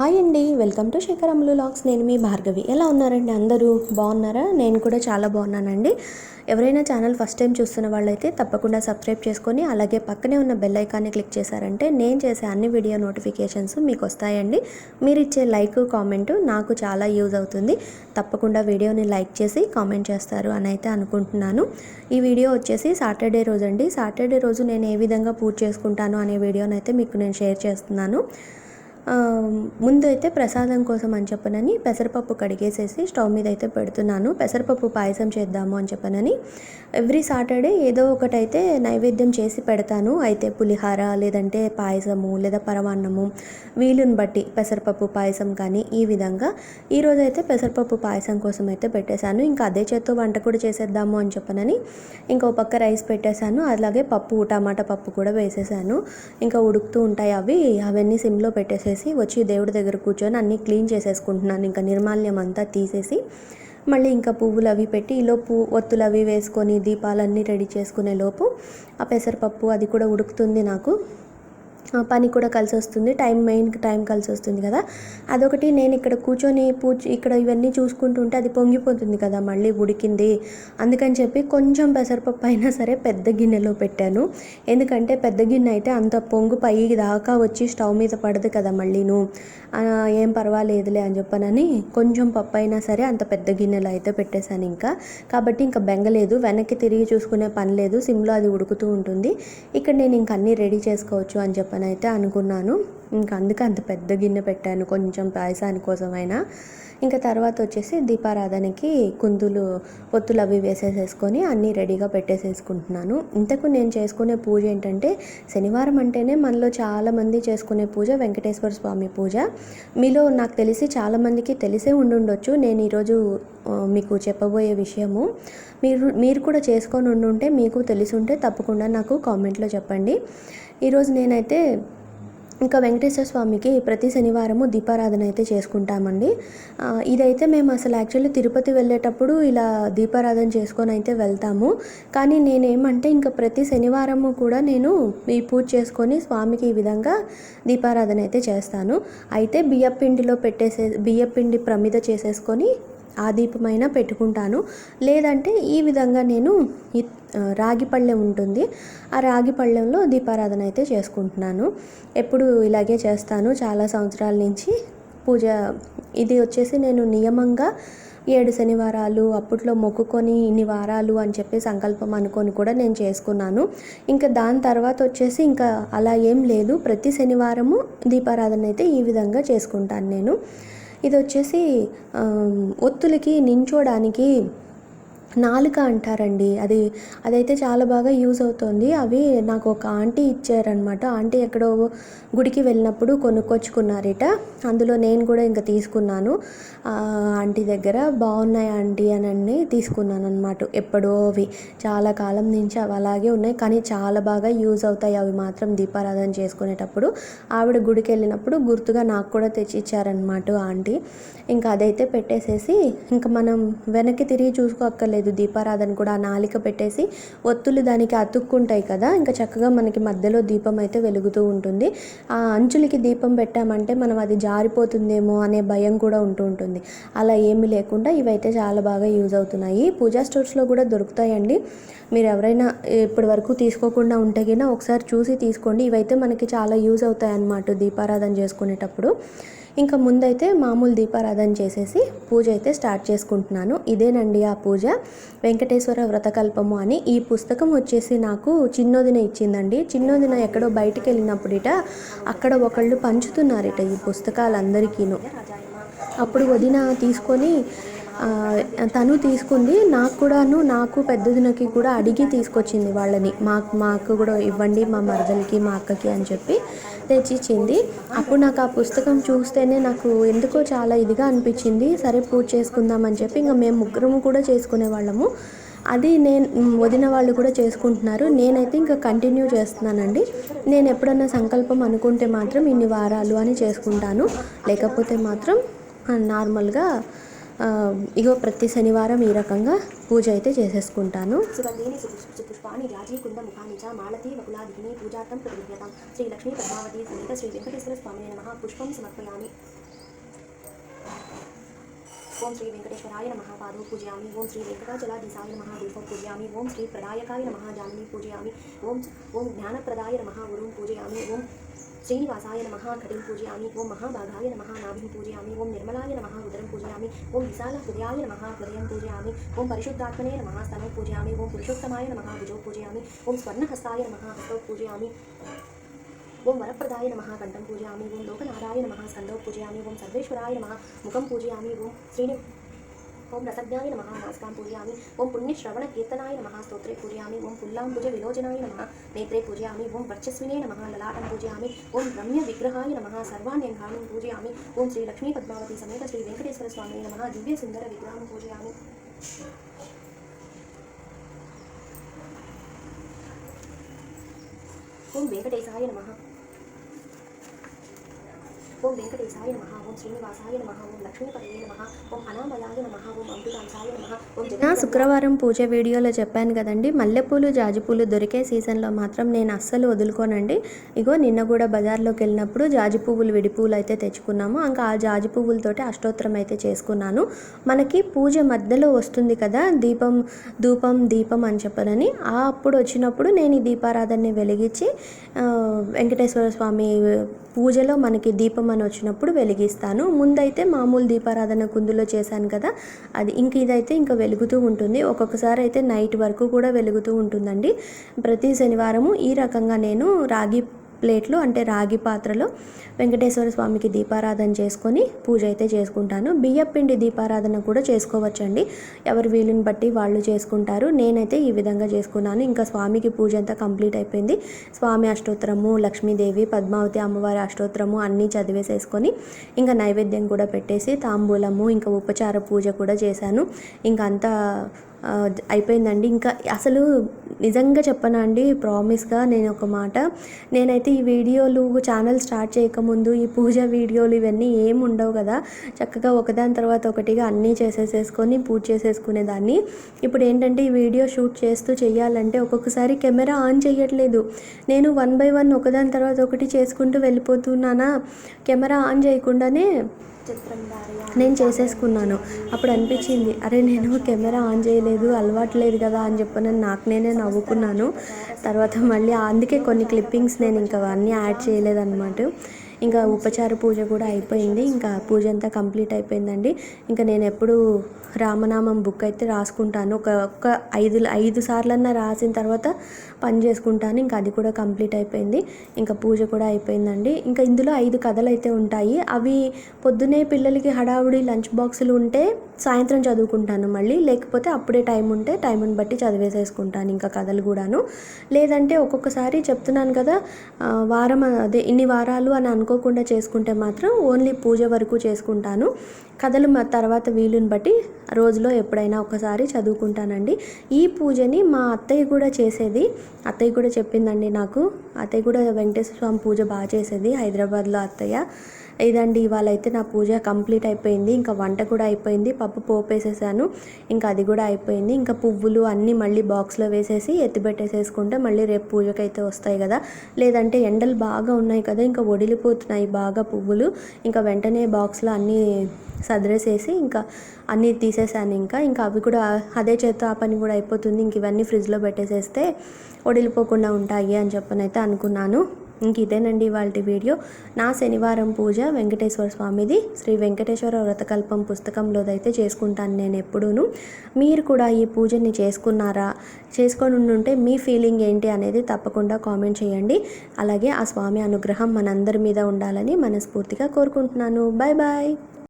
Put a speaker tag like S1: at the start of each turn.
S1: Hi అండి welcome to శేఖరములు logs. నేను మీ భార్గవి. ఎలా ఉన్నారండి అందరూ? బాగున్నారా? నేను కూడా చాలా బాగున్నానండి. ఎవరైనా ఛానల్ ఫస్ట్ టైం చూస్తున్న వాళ్ళైతే తప్పకుండా సబ్స్క్రైబ్ చేసుకొని అలాగే పక్కనే ఉన్న బెల్ ఐకాన్ని క్లిక్ చేశారంటే నేను చేసే అన్ని వీడియో నోటిఫికేషన్స్ మీకు వస్తాయండి. మీరు ఇచ్చే లైక్ కామెంట్ నాకు చాలా యూజ్ అవుతుంది. తప్పకుండా వీడియోని లైక్ చేసి కామెంట్ చేస్తారు అని అయితే అనుకుంటున్నాను. ఈ వీడియో వచ్చేసి సాటర్డే రోజు అండి సాటర్డే రోజు నేను ఏ విధంగా పూజ చేసుకుంటాను అనే వీడియోనైతే అయితే మీకు నేను షేర్ చేస్తున్నాను. ముందు అయితే ప్రసాదం కోసం అని చెప్పనని పెసరపప్పు కడిగేసేసి స్టవ్ మీద అయితే పెడుతున్నాను. పెసరపప్పు పాయసం చేద్దాము అని చెప్పనని ఎవ్రీ సాటర్డే ఏదో ఒకటైతే నైవేద్యం చేసి పెడతాను. అయితే పులిహార లేదంటే పాయసము లేదా పరమాన్నము వీలుని బట్టి పెసరపప్పు పాయసం కానీ ఈ విధంగా ఈరోజు అయితే పెసరపప్పు పాయసం కోసం అయితే పెట్టేశాను. ఇంకా అదే చేత్తో వంట కూడా చేసేద్దాము అని చెప్పనని ఇంకో పక్క రైస్ పెట్టేశాను. అలాగే పప్పు టమాటా పప్పు కూడా వేసేసాను ఇంకా ఉడుకుతూ ఉంటాయి అవి. అవన్నీ సిమ్లో చేసేసి వచ్చి దేవుడి దగ్గర కూర్చొని అన్నీ క్లీన్ చేసేసుకుంటున్నాను. ఇంకా నిర్మాల్యం అంతా తీసేసి మళ్ళీ ఇంకా పువ్వులు అవి పెట్టి ఈలోపు ఒత్తులు అవి వేసుకొని దీపాలన్నీ రెడీ చేసుకునే లోపు ఆ పెసరపప్పు అది కూడా ఉడుకుతుంది నాకు. పని కూడా కలిసి వస్తుంది. టైం మెయిన్ టైం కలిసి వస్తుంది కదా. అదొకటి. నేను ఇక్కడ కూర్చొని పూజ ఇక్కడ ఇవన్నీ చూసుకుంటుంటే అది పొంగిపోతుంది కదా. మళ్ళీ ఉడికింది. అందుకని చెప్పి కొంచెం పెసరపప్పు అయినా సరే పెద్ద గిన్నెలో పెట్టాను. ఎందుకంటే పెద్ద గిన్నె అయితే అంత పొంగు పై దాకా వచ్చి స్టవ్ మీద పడదు కదా మళ్ళీను. ఏం పర్వాలేదులే అని చెప్పనని కొంచెం పప్పు అయినా సరే అంత పెద్ద గిన్నెలో అయితే పెట్టేశాను ఇంకా. కాబట్టి ఇంకా బెంగలేదు. వెనక్కి తిరిగి చూసుకునే పని లేదు. సిమ్లో అది ఉడుకుతూ ఉంటుంది. ఇక్కడ నేను ఇంక అన్నీ రెడీ చేసుకోవచ్చు అని చెప్పి చెప్పని అయితే అనుకున్నాను. ఇంకా అందుకే అంత పెద్ద గిన్నె పెట్టాను. కొంచెం పాయసాని కోసమైనా. ఇంకా తర్వాత వచ్చేసి దీపారాధనకి కుందులు పొత్తులు అవి వేసేసేసుకొని అన్నీ రెడీగా పెట్టేసేసుకుంటున్నాను. ఇంతకు నేను చేసుకునే పూజ ఏంటంటే శనివారం అంటేనే మనలో చాలామంది చేసుకునే పూజ వెంకటేశ్వర స్వామి పూజ. మీలో నాకు తెలిసి చాలామందికి తెలిసే ఉండుండొచ్చు. నేను ఈరోజు మీకు చెప్పబోయే విషయము. మీరు మీరు కూడా చేసుకొని ఉండుంటే మీకు తెలిసుంటే తప్పకుండా నాకు కామెంట్లో చెప్పండి. ఈరోజు నేనైతే ఇంకా వెంకటేశ్వర స్వామికి ప్రతి శనివారము దీపారాధన అయితే చేసుకుంటామండి. ఇదైతే మేము అసలు యాక్చువల్లీ తిరుపతి వెళ్ళేటప్పుడు ఇలా దీపారాధన చేసుకొని అయితే వెళ్తాము. కానీ నేనేమంటే ఇంకా ప్రతి శనివారము కూడా నేను ఈ పూజ చేసుకొని స్వామికి ఈ విధంగా దీపారాధన అయితే చేస్తాను. అయితే బియ్యపిండిలో పెట్టేసే బియ్యపిండి ప్రమిద చేసేసుకొని ఆ దీపమైనా పెట్టుకుంటాను. లేదంటే ఈ విధంగా నేను రాగి పళ్ళెం ఉంటుంది. ఆ రాగి పళ్ళెంలో దీపారాధన అయితే చేసుకుంటున్నాను. ఎప్పుడు ఇలాగే చేస్తాను. చాలా సంవత్సరాల నుంచి పూజ ఇది వచ్చేసి నేను నియమంగా ఏడు శనివారాలు అప్పట్లో మొక్కుకొని ఇన్ని వారాలు అని చెప్పి సంకల్పం అనుకొని కూడా నేను చేసుకున్నాను. ఇంకా దాని తర్వాత వచ్చేసి ఇంకా అలా ఏం లేదు. ప్రతి శనివారము దీపారాధన అయితే ఈ విధంగా చేసుకుంటాను నేను. ఇది వచ్చేసి ఒత్తులకి నించోడానికి నాలుక అంటారండి. అది అదైతే చాలా బాగా యూజ్ అవుతుంది. అవి నాకు ఒక ఆంటీ ఇచ్చారనమాట ఆంటీ ఎక్కడో గుడికి వెళ్ళినప్పుడు కొనుక్కొచ్చుకున్నారట. అందులో నేను కూడా ఇంకా తీసుకున్నాను. ఆంటీ దగ్గర బాగున్నాయి ఆంటీ అని అన్ని తీసుకున్నాను అనమాట ఎప్పుడో అవి. చాలా కాలం నుంచి అవి అలాగే ఉన్నాయి. కానీ చాలా బాగా యూజ్ అవుతాయి. అవి మాత్రం దీపారాధన చేసుకునేటప్పుడు. ఆవిడ గుడికి వెళ్ళినప్పుడు గుర్తుగా నాకు కూడా తెచ్చి ఇచ్చారనమాట ఆంటీ. ఇంకా అదైతే పెట్టేసేసి ఇంకా మనం వెనక్కి తిరిగి చూసుకోక్కర్లేదు. లేదు దీపారాధన కూడా ఆ నాలిక పెట్టేసి ఒత్తులు దానికి అతుక్కుంటాయి కదా. ఇంకా చక్కగా మనకి మధ్యలో దీపం అయితే వెలుగుతూ ఉంటుంది. ఆ అంచులకి దీపం పెట్టామంటే మనం అది జారిపోతుందేమో అనే భయం కూడా ఉంటూ ఉంటుంది. అలా ఏమీ లేకుండా ఇవైతే చాలా బాగా యూజ్ అవుతున్నాయి. పూజా స్టోర్స్లో కూడా దొరుకుతాయండి. మీరు ఎవరైనా ఇప్పటి వరకు తీసుకోకుండా ఉంటే ఒకసారి చూసి తీసుకోండి. ఇవైతే మనకి చాలా యూజ్ అవుతాయి అన్నమాట దీపారాధన చేసుకునేటప్పుడు. ఇంకా ముందైతే మామూలు దీపారాధన చేసేసి పూజ అయితే స్టార్ట్ చేసుకుంటున్నాను. ఇదేనండి ఆ పూజ. వెంకటేశ్వర వ్రతకల్పము అని ఈ పుస్తకం వచ్చేసి నాకు చిన్నోదిన ఇచ్చిందండి. చిన్నోదిన ఎక్కడో బయటికి వెళ్ళినప్పుడిట అక్కడ ఒకళ్ళు పంచుతున్నారట ఈ పుస్తకాలందరికీను. అప్పుడు వదిన తీసుకొని తను తీసుకుంది. నాకు కూడాను నాకు పెద్దదినకి కూడా అడిగి తీసుకొచ్చింది వాళ్ళని. మాకు మాకు కూడా ఇవ్వండి మా మరదలకి మా అక్కకి అని చెప్పి తెచ్చిచ్చింది. అప్పుడు నాకు ఆ పుస్తకం చూస్తేనే నాకు ఎందుకో చాలా ఇదిగా అనిపించింది. సరే పూజ చేసుకుందామని చెప్పి ఇంకా మేము ముగ్గురము కూడా చేసుకునే వాళ్ళము. అది నేను వదిన వాళ్ళు కూడా చేసుకుంటున్నారు. నేనైతే ఇంకా కంటిన్యూ చేస్తున్నానండి. నేను ఎప్పుడన్నా సంకల్పం అనుకుంటే మాత్రం ఇన్ని వారాలు అని చేసుకుంటాను. లేకపోతే మాత్రం నార్మల్గా ఇగో ప్రతి శనివారం ఈ రకంగా పూజ అయితే చేసేసుకుంటాను.
S2: సుగంధేని పుష్పాన్ని రాజీకుండ ముఖాని చ మాలతీ వకులాదిని పూజార్థం ప్రతిగృహ్యతాం శ్రీ లక్ష్మీ పద్మావతి సమేత శ్రీ వెంకటేశ్వర స్వామి నమ. పుష్పం సమర్పయామి. ఓం శ్రీ వెంకటేశ్వరాయ నమ. పాదో పూజయామి. ఓం శ్రీ వెంకటాచలాధీశాయ నమ. దీపం పూజయామి. ఓం శ్రీ ప్రదాయకాయ నమ. జానని పూజయామి. ఓం ఓం జ్ఞానప్రదాయ నమ. గురుం పూజయామి. ఓం శ్రీనివాసాయ నమ కటిం పూజయామి ఓం మహాభాగాయ నమ నాభిం పూజయామి ఓం నిర్మలాయ నమ ఉదరం పూజయామి ఓం విశాల హృదయాయ నమ హృదయం పూజయామి ఓం పరిశుద్ధాత్మనే నమ స్తనం పూజయామి ఓం పురుషోత్తమాయ నమ భుజో పూజయామి ఓం స్వర్ణహస్తాయ నమ హస్తో పూజయామి ఓం వరప్రదాయ నమ కంఠం పూజయామి ఓం లోకనాథాయ నమ స్కందో పూజయామి ఓం సర్వేశ్వరాయ నమ ముఖం పూజయామి ఓం శ్రీని ఓం రసజ్ఞాయ నమ నాస్కాం పూజయామి ఓం పుణ్యశ్రవణ కీర్తనాయ నమ స్తోత్రే పూజయామి ఓం పుల్లాంబుజ విలోచనాయ నమ నేత్రే పూజయామి ఓం వర్చస్వినే నమ లలాటం పూజయామి ఓం రమ్య విగ్రహాయ నమ సర్వాణ్యంగానం పూజయామి ఓం శ్రీ లక్ష్మీ పద్మావతి సమేత శ్రీ వెంకటేశ్వర స్వామి నమ దివ్య సుందర విగ్రహం పూజయామి ఓం వెంకటేశాయ నమ ఓం శ్రీనివాసాయ నమ ఓం లక్ష్మీపతయే నమ ఓం అనామయాయ నమ ఓం అమృతాంశాయ నమ ఓం
S1: నా శుక్రవారం పూజ వీడియోలో చెప్పాను కదండి మల్లెపూలు జాజిపూలు దొరికే సీజన్లో మాత్రం నేను అస్సలు వదులుకోనండి. ఇగో నిన్న కూడా బజార్లోకి వెళ్ళినప్పుడు జాజి పువ్వులు విడి పువ్వులు అయితే తెచ్చుకున్నాము. ఇంకా ఆ జాజి పువ్వులతోటి అష్టోత్తరం అయితే చేసుకున్నాను. మనకి పూజ మధ్యలో వస్తుంది కదా దీపం ధూపం దీపం అని చెప్పనని ఆ అప్పుడు వచ్చినప్పుడు నేను ఈ దీపారాధనని వెలిగించి వెంకటేశ్వర స్వామి పూజలో మనకి దీపం అని వచ్చినప్పుడు వెలిగిస్తాను. ముందైతే మామూలు దీపారాధన కుందులో చేశాను కదా అది ఇంక ఇదైతే ఇంకా వెలుగుతూ ఉంటుంది. ఒక్కొక్కసారి అయితే నైట్ వరకు కూడా వెలుగుతూ ఉంటుందండి. ప్రతి శనివారము ఈ రకంగా నేను రాగి ప్లేట్లు అంటే రాగి పాత్రలో వెంకటేశ్వర స్వామికి దీపారాధన చేసుకొని పూజ అయితే చేసుకుంటాను. బియ్యపిండి దీపారాధన కూడా చేసుకోవచ్చండి. ఎవరి వీలుని బట్టి వాళ్ళు చేసుకుంటారు. నేనైతే ఈ విధంగా చేసుకున్నాను. ఇంకా స్వామికి పూజ అంతా కంప్లీట్ అయిపోయింది. స్వామి అష్టోత్తరము లక్ష్మీదేవి పద్మావతి అమ్మవారి అష్టోత్తరము అన్నీ చదివేసేసుకొని ఇంకా నైవేద్యం కూడా పెట్టేసి తాంబూలము ఇంకా ఉపచార పూజ కూడా చేశాను. ఇంకా అంతా అయిపోయిందండి. ఇంకా అసలు నిజంగా చెప్పనా అండి ప్రామిస్గా నేను ఒక మాట. నేనైతే ఈ వీడియోలు ఛానల్ స్టార్ట్ చేయకముందు ఈ పూజ వీడియోలు ఇవన్నీ ఏం ఉండవు కదా. చక్కగా ఒకదాని తర్వాత ఒకటిగా అన్నీ చేసేసేసుకొని పూజ చేసేసుకునేదాన్ని. ఇప్పుడు ఏంటంటే ఈ వీడియో షూట్ చేస్తూ చేయాలంటే ఒక్కొక్కసారి కెమెరా ఆన్ చేయట్లేదు నేను వన్ బై వన్ ఒకదాని తర్వాత ఒకటి చేసుకుంటూ వెళ్ళిపోతున్నానా? కెమెరా ఆన్ చేయకుండానే నేను చేసేసుకున్నాను. అప్పుడు అనిపించింది అరే నేను కెమెరా ఆన్ చేయలేదు అలవాటు లేదు కదా అని చెప్పని నాకు నేనే నవ్వుకున్నాను. తర్వాత మళ్ళీ అందుకే కొన్ని క్లిప్పింగ్స్ నేను ఇంకా అన్నీ యాడ్ చేయలేదన్నమాట. ఇంకా ఉపచార పూజ కూడా అయిపోయింది. ఇంకా పూజ అంతా కంప్లీట్ అయిపోయిందండి. ఇంకా నేను ఎప్పుడు రామనామం బుక్ అయితే రాసుకుంటాను. ఒక ఒక్క ఐదు ఐదు సార్లన్నా రాసిన తర్వాత పని చేసుకుంటాను. ఇంకా అది కూడా కంప్లీట్ అయిపోయింది. ఇంకా పూజ కూడా అయిపోయిందండి. ఇంకా ఇందులో ఐదు కథలు అయితే ఉంటాయి. అవి పొద్దునే పిల్లలకి హడావుడి లంచ్ బాక్సులు ఉంటే సాయంత్రం చదువుకుంటాను మళ్ళీ. లేకపోతే అప్పుడే టైం ఉంటే టైంని బట్టి చదివేసేసుకుంటాను ఇంకా కథలు కూడాను. లేదంటే ఒక్కొక్కసారి చెప్తున్నాను కదా వారం అదే ఇన్ని వారాలు అని అనుకోకుండా చేసుకుంటే మాత్రం ఓన్లీ పూజ వరకు చేసుకుంటాను. కథలు మా తర్వాత వీలుని బట్టి రోజులో ఎప్పుడైనా ఒకసారి చదువుకుంటానండి. ఈ పూజని మా అత్తయ్య కూడా చేసేది. అత్తయ్య కూడా చెప్పిందండి నాకు. అత్తయ్య కూడా వెంకటేశ్వర స్వామి పూజ బాగా చేసేది హైదరాబాద్లో అత్తయ్య. ఇదండి ఇవాళ అయితే నా పూజ కంప్లీట్ అయిపోయింది. ఇంకా వంట కూడా అయిపోయింది. పప్పు పోపేసేసాను. ఇంకా అది కూడా అయిపోయింది. ఇంకా పువ్వులు అన్నీ మళ్ళీ బాక్స్లో వేసేసి ఎత్తిపెట్టేసేసుకుంటే మళ్ళీ రేపు పూజకైతే వస్తాయి కదా. లేదంటే ఎండలు బాగా ఉన్నాయి కదా. ఇంకా ఒడిలిపోతున్నాయి బాగా పువ్వులు. ఇంకా వెంటనే బాక్స్లో అన్నీ సదిరేసేసి ఇంకా అన్నీ తీసేసాను ఇంకా. ఇంకా అవి కూడా అదే చేత ఆ పని కూడా అయిపోతుంది. ఇంక ఇవన్నీ ఫ్రిడ్జ్లో పెట్టేసేస్తే ఒడిలిపోకుండా ఉంటాయి అని చెప్పనైతే అనుకున్నాను. ఇంక ఇదేనండి వాళ్ళ వీడియో. నా శనివారం పూజ వెంకటేశ్వర స్వామిది. శ్రీ వెంకటేశ్వర వ్రతకల్పం పుస్తకంలోదైతే చేసుకుంటాను నేను ఎప్పుడూను. మీరు కూడా ఈ పూజని చేసుకున్నారా? చేసుకొని ఉంటే మీ ఫీలింగ్ ఏంటి అనేది తప్పకుండా కామెంట్ చేయండి. అలాగే ఆ స్వామి అనుగ్రహం మనందరి మీద ఉండాలని మనస్ఫూర్తిగా కోరుకుంటున్నాను. Bye bye